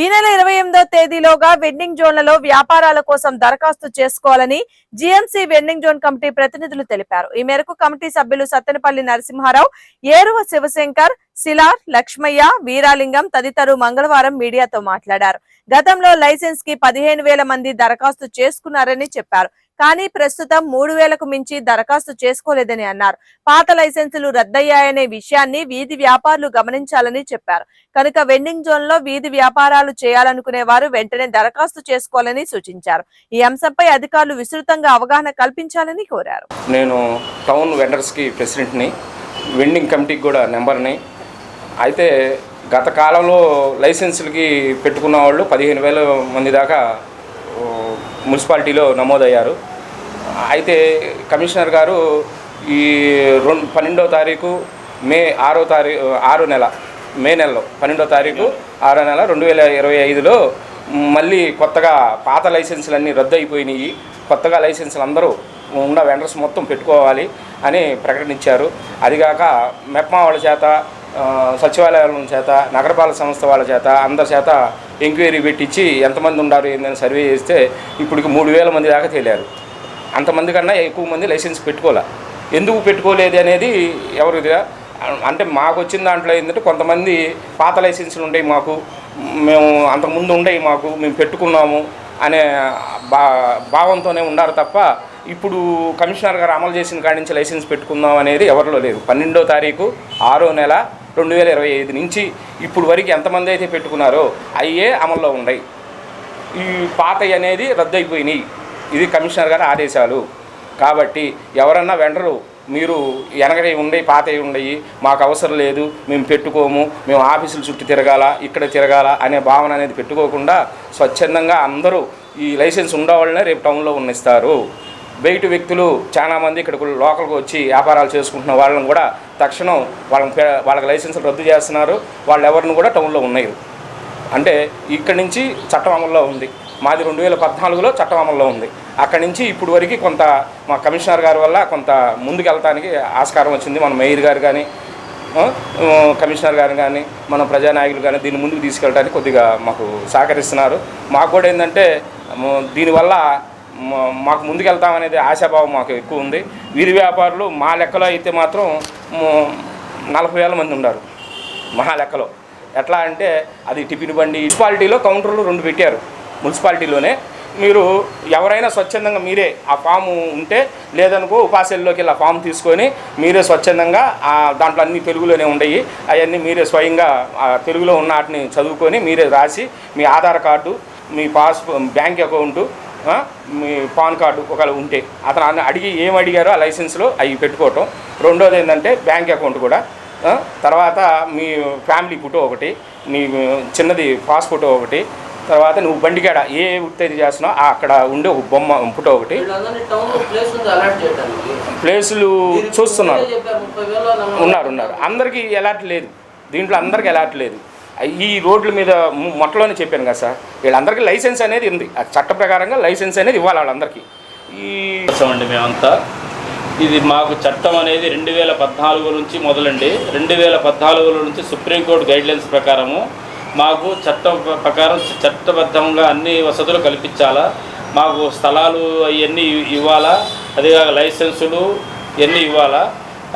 ఈ నెల ఇరవై ఎనిమిదో తేదీలోగా వెండింగ్ జోన్లలో వ్యాపారాల కోసం దరఖాస్తు చేసుకోవాలని జిఎంసి వెండింగ్ జోన్ కమిటీ ప్రతినిధులు తెలిపారు. ఈ మేరకు కమిటీ సభ్యులు సత్తెనపల్లి నరసింహారావు ఏరువ శివశంకర్ శిలార్ లక్ష్మయ్య వీరాలింగం తదితరులు మంగళవారం మీడియాతో మాట్లాడారు. గతంలో లైసెన్స్కి పదిహేను వేల మంది దరఖాస్తు చేసుకున్నారని చెప్పారు. కానీ ప్రస్తుతం మూడు వేలకు మించి దరఖాస్తు చేసుకోలేదని అన్నారు. పాత లైసెన్సులు రద్దయ్యాయనే విషయాన్ని వీధి వ్యాపారులు గమనించాలని చెప్పారు. కనుక వెండింగ్ జోన్లో వీధి వ్యాపారాలు చేయాలనుకునే వారు వెంటనే దరఖాస్తు చేసుకోవాలని సూచించారు. ఈ అంశంపై అధికారులు విస్తృతంగా అవగాహన కల్పించాలని కోరారు. నేను టౌన్ వెండర్స్కి ప్రెసిడెంట్ని వెండింగ్ కమిటీకి కూడా నెంబర్ని అయితే గత కాలంలో లైసెన్సులకి పెట్టుకున్న వాళ్ళు పదిహేను వేల మంది దాకా మున్సిపాలిటీలో నమోదయ్యారు. అయితే కమిషనర్ గారు ఈ రెండు పన్నెండో తారీఖు మే ఆరో తారీఖు ఆరో నెల మే నెలలో పన్నెండో తారీఖు ఆరో నెల రెండు వేల ఇరవై ఐదులో మళ్ళీ కొత్తగా పాత లైసెన్సులన్నీ రద్దు అయిపోయినాయి కొత్తగా లైసెన్సులు అందరూ ఉన్న వెండర్స్ మొత్తం పెట్టుకోవాలి అని ప్రకటించారు. అదిగాక మెప్మా వాళ్ళ చేత సచివాలయాల చేత నగరపాలక సంస్థ వాళ్ళ చేత అందరి చేత ఎంక్వైరీ పెట్టించి ఎంతమంది ఉన్నారు ఏందని సర్వే చేస్తే ఇప్పటికి మూడు వేల మంది దాకా తేలారు. అంతమంది కన్నా ఎక్కువ మంది లైసెన్స్ పెట్టుకోలే. ఎందుకు పెట్టుకోలేదు అనేది ఎవరిదిగా అంటే మాకు వచ్చిన దాంట్లో ఏంటంటే కొంతమంది పాత లైసెన్సులు ఉండేవి మాకు మేము అంతకుముందు ఉండేవి మాకు మేము పెట్టుకున్నాము అనే బా భావంతోనే ఉన్నారు తప్ప ఇప్పుడు కమిషనర్ గారు అమలు చేసిన కాడి నుంచి లైసెన్స్ పెట్టుకుందాం అనేది ఎవరిలో లేదు. పన్నెండో తారీఖు ఆరో నెల రెండు వేల ఇరవై ఐదు నుంచి ఇప్పుడు వరకు ఎంతమంది అయితే పెట్టుకున్నారో అయ్యే అమల్లో ఉన్నాయి. ఈ పాత అనేది రద్దయిపోయినాయి. ఇది కమిషనర్ గారి ఆదేశాలు. కాబట్టి ఎవరన్నా వెంటరు మీరు వెనకటి ఉండయి పాతవి ఉండయి మాకు అవసరం లేదు మేము పెట్టుకోము మేము ఆఫీసుల చుట్టూ తిరగాల ఇక్కడ తిరగాల అనే భావన అనేది పెట్టుకోకుండా స్వచ్ఛందంగా అందరూ ఈ లైసెన్స్ ఉండవాళ్ళనే రేపు టౌన్లో ఉన్నిస్తారు. బయట వ్యక్తులు చాలామంది ఇక్కడికి లోకల్కి వచ్చి వ్యాపారాలు చేసుకుంటున్న వాళ్ళని కూడా తక్షణం వాళ్ళని వాళ్ళకి లైసెన్సులు రద్దు చేస్తున్నారు. వాళ్ళు ఎవరిని కూడా టౌన్లో ఉన్నాయి అంటే ఇక్కడి నుంచి చట్టం అమల్లో ఉంది. మాది రెండు వేల పద్నాలుగులో చట్టం అమల్లో ఉంది. అక్కడి నుంచి ఇప్పుడు వరకు కొంత మా కమిషనర్ గారి వల్ల కొంత ముందుకు వెళ్ళటానికి ఆస్కారం వచ్చింది. మన మేయర్ గారు కానీ కమిషనర్ గారు కానీ మన ప్రజానాయకులు కానీ దీన్ని ముందుకు తీసుకెళ్ళడానికి కొద్దిగా మాకు సహకరిస్తున్నారు. మాకు కూడా ఏంటంటే దీనివల్ల మాకు ముందుకెళ్తామనేది ఆశాభావం మాకు ఎక్కువ ఉంది. వీరి వ్యాపారులు మా లెక్కలో అయితే మాత్రం నలభై వేల మంది ఉన్నారు మా లెక్కలో. ఎట్లా అంటే అది టిఫిన్ బండి మున్సిపాలిటీలో కౌంటర్లు రెండు పెట్టారు మున్సిపాలిటీలోనే. మీరు ఎవరైనా స్వచ్ఛందంగా మీరే ఆ ఫాము ఉంటే లేదనుకో ఉపాసల్లోకి వెళ్ళి ఆ ఫామ్ తీసుకొని మీరే స్వచ్ఛందంగా దాంట్లో అన్ని తెలుగులోనే ఉండయి అవన్నీ మీరే స్వయంగా ఆ తెలుగులో ఉన్న వాటిని చదువుకొని మీరే రాసి మీ ఆధార్ కార్డు మీ పాస్ బ్యాంక్ అకౌంటు మీ పాన్ కార్డు ఒకవేళ ఉంటే. అతను అన్న- అడిగి ఏం అడిగారో ఆ లైసెన్స్లో అవి పెట్టుకోవటం. రెండోది ఏంటంటే బ్యాంక్ అకౌంట్ కూడా. తర్వాత మీ ఫ్యామిలీ ఫోటో ఒకటి నీ చిన్నది పాస్ ఫోటో ఒకటి తర్వాత నువ్వు బండికాడ ఏ ఉత్తేది చేస్తున్నావు అక్కడ ఉండే ఒక బొమ్మ ఫోటో ఒకటి. ప్లేసులు చూస్తున్నారు. ఉన్నారు ఉన్నారు. అందరికీ ఎలాట్ లేదు. దీంట్లో అందరికీ ఎలాట్ లేదు. ఈ రోడ్ల మీద మొట్టలోనే చెప్పాను కదా సార్. వీళ్ళందరికీ లైసెన్స్ అనేది ఉంది. ఆ చట్ట ప్రకారంగా లైసెన్స్ అనేది ఇవ్వాలి వాళ్ళందరికీ. ఈ అండి మేమంతా. ఇది మాకు చట్టం అనేది రెండు వేల పద్నాలుగు నుంచి మొదలండి. రెండు వేల పద్నాలుగు నుంచి సుప్రీంకోర్టు గైడ్లైన్స్ ప్రకారము మాకు చట్టం ప్రకారం చట్టబద్ధంగా అన్ని వసతులు కల్పించాలా మాకు స్థలాలు అవన్నీ ఇవ్వాలా అదేకాక లైసెన్సులు ఇవన్నీ ఇవ్వాలా.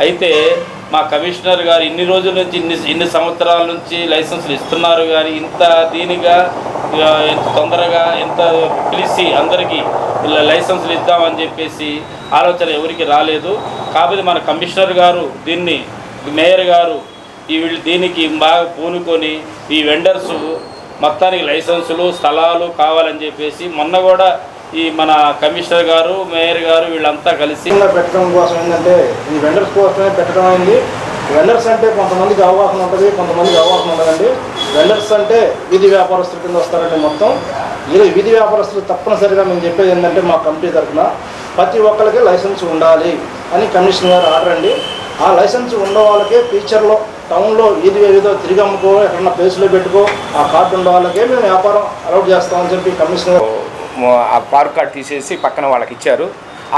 అయితే మా కమిషనర్ గారు ఇన్ని రోజుల నుంచి ఇన్ని ఇన్ని సంవత్సరాల నుంచి లైసెన్సులు ఇస్తున్నారు కానీ ఇంత దీనిగా ఎంత తొందరగా ఎంత పిలిచి అందరికీ ఇలా లైసెన్సులు ఇద్దామని చెప్పేసి ఆలోచన ఎవరికి రాలేదు. కాకపోతే మన కమిషనర్ గారు దీన్ని మేయర్ గారు ఈ దీనికి బాగా పూనుకొని ఈ వెండర్స్ మొత్తానికి లైసెన్సులు స్థలాలు కావాలని చెప్పేసి మొన్న కూడా ఈ మన కమిషనర్ గారు మేయర్ గారు వీళ్ళంతా కలిసి పెట్టడం కోసం ఏంటంటే ఈ వెండర్స్ కోసమే పెట్టడం అయింది. వెండర్స్ అంటే కొంతమందికి అవగాహన ఉంటుంది కొంతమందికి అవగాహన ఉండదండి. వెండర్స్ అంటే వీధి వ్యాపారస్తుల కింద వస్తారండి మొత్తం. ఇది వీధి వ్యాపారస్తులు తప్పనిసరిగా మేము చెప్పేది ఏంటంటే మా కంపెనీ తరఫున ప్రతి ఒక్కరికి లైసెన్స్ ఉండాలి అని కమిషనర్ గారు ఆర్డర్ అండి. ఆ లైసెన్స్ ఉన్న వాళ్ళకే ఫ్యూచర్లో టౌన్లో ఏది ఏదో తిరిగి అమ్ముకో ఎక్కడన్నా ప్లేస్లో పెట్టుకో ఆ కార్డు ఉన్న వాళ్ళకే మేము వ్యాపారం అలౌట్ చేస్తామని చెప్పి కమిషనర్ ఆ పార్క్ కార్డ్ తీసేసి పక్కన వాళ్ళకి ఇచ్చారు.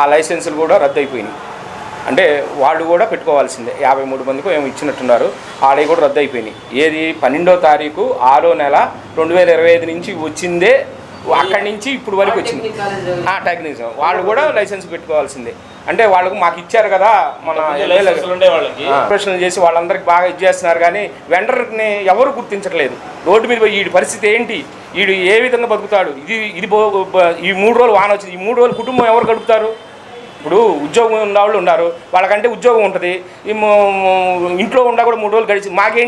ఆ లైసెన్సులు కూడా రద్దు అయిపోయినాయి అంటే వాళ్ళు కూడా పెట్టుకోవాల్సిందే. యాభై మూడు మందికి ఏమో ఇచ్చినట్టున్నారు. ఆడవి కూడా రద్దు అయిపోయినాయి ఏది పన్నెండో తారీఖు ఆరో నెల రెండు వేల ఇరవై ఐదు నుంచి వచ్చిందే అక్కడి నుంచి ఇప్పుడు వరకు వచ్చింది. టెక్నీషియన్ వాళ్ళు కూడా లైసెన్స్ పెట్టుకోవాల్సిందే. అంటే వాళ్ళకు మాకు ఇచ్చారు కదా మన ఆపరేషన్లు చేసి వాళ్ళందరికీ బాగా ఇది చేస్తున్నారు కానీ వెండర్ని ఎవరు గుర్తించట్లేదు. రోడ్డు మీద పోయి వీడి పరిస్థితి ఏంటి? వీడు ఏ విధంగా బతుకుతాడు? ఇది ఇది ఈ మూడు రోజులు వాన వచ్చింది. ఈ మూడు రోజులు కుటుంబం ఎవరు గడుపుతారు? ఇప్పుడు ఉద్యోగం ఉన్న వాళ్ళు ఉన్నారు. వాళ్ళకంటే ఉద్యోగం ఉంటుంది. ఇంట్లో ఉండా కూడా మూడు రోజులు గడిచి మాకేంటి?